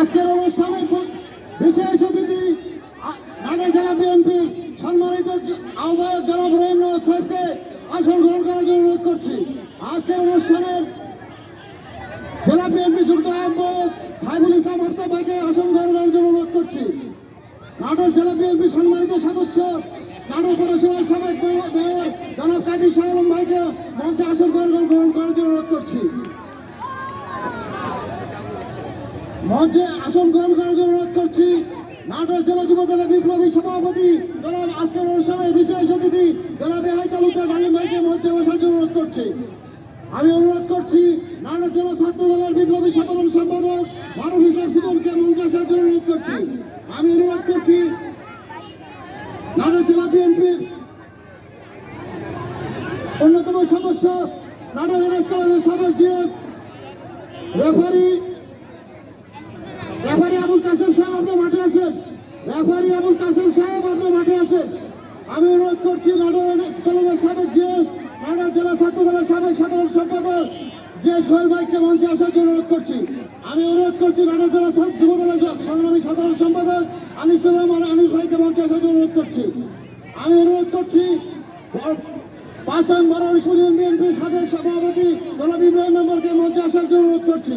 আজকের অনুষ্ঠানে বিশেষ অতিথি, আ- জেলা বিএনপির সম্মানিত আহ্বায়ক জনাব রহিম সাহেবকে আসন গ্রহণ করার জন্য অনুরোধ করছি। আজকের অনুষ্ঠানের জেলা বিএনপি যুক্ত আহ্বায়ক সাইফুল ইসলাম আফতাব ভাইকে আসন গ্রহণ করার জন্য অনুরোধ করছি। নাটোর জেলা বিএনপি সম্মানিত সদস্য, নাটোর পৌরসভার সাবেক মেয়র জনাব কাজী আলম ভাইকে মঞ্চে আসন গ্রহণ করার জন্য অনুরোধ করছি। মঞ্চে আসন গ্রহণ করার জন্য অনুরোধ করছি। নাটোর জেলা যুব দলের বিপ্লবী সভাপতি জনাব আজকের অনুষ্ঠানে বিশেষ অতিথি জনাব এহাই তালুকদার ডালিম ভাইকে মঞ্চে বসার জন্য অনুরোধ করছি। আমি অনুরোধ করছি, নাটোর জেলা ছাত্র দলের বিপ্লবী সাধারণ সম্পাদক মারুফ হিসাব সিজনকে মঞ্চে আসার জন্য অনুরোধ করছি। আমি অনুরোধ করছি, নাটোর জেলা বিএনপির অন্যতম সদস্য, নাটোর কলেজের সাবেক GS referee referee Abul Kasem সাহেব আপনি মাঠে আসেন। রেফারি আবুল কাসেম সাহেব আপনি মাঠে আসেন। আমি অনুরোধ করছি কলেজের সাবেক জেলা ছাত্র দলের সাবেক সাধারণ সম্পাদক যে সোহেল ভাইকে মঞ্চে আসার জন্য অনুরোধ করছি। আমি অনুরোধ করছি, নাটোর জেলা যুব দলের সংগ্রামী সাধারণ সম্পাদক আনিসুর রহমান আনিস ভাইকে মঞ্চে আসার জন্য অনুরোধ করছি। আমি অনুরোধ করছি, বড় ইউনিয়ন বিএনপির সাবেক সভাপতি গোলাম ইব্রাহিম মেম্বারকে মঞ্চে আসার জন্য অনুরোধ করছি।